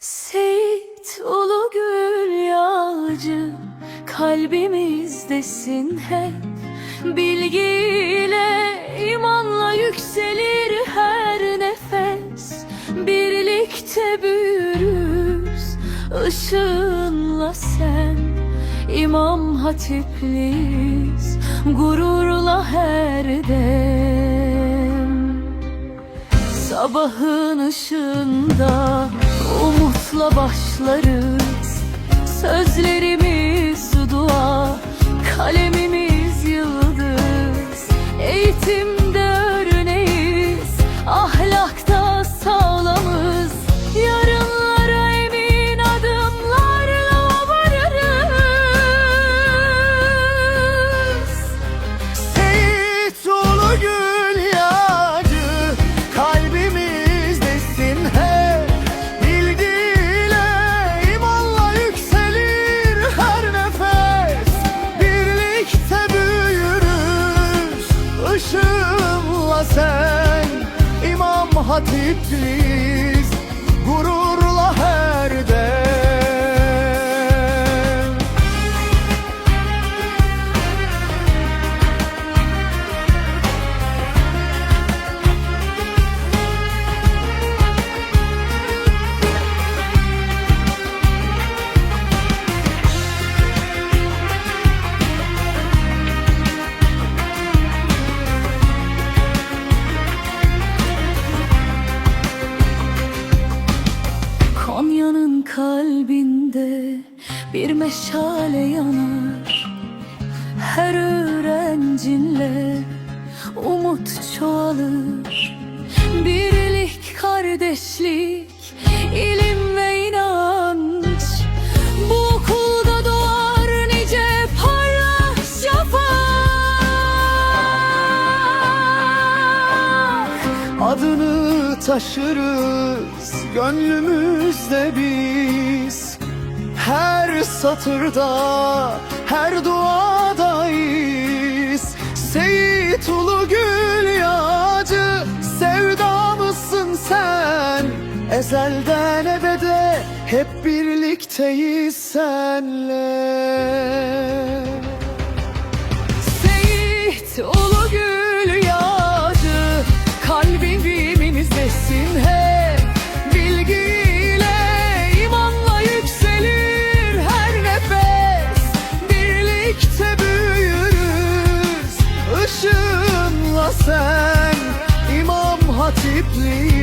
Seyit ulu gül yağcı Kalbimizdesin hep. Bilgiyle, imanla yükselir her nefes. Birlikte büyürüz ışığınla sen. İmam hatipliyiz gururla her dem. Sabahın ışığında umutla başlarız. Sözlerimiz sen İmam hatipliyiz bir meşale yanar. Her öğrencinle umut çoğalır. Birlik, kardeşlik, ilim ve inanç. Bu okulda doğar nice parlak Adını taşırız gönlümüzde biz her satırda, her duadayız. Seyit Ulu Gül Yağcı Sevdamızsın sen? Ezelden ebede hep birlikteyiz senle. Seyit Ulu Gül Yağcı Kalbimin izlesin hep. Bilgi please.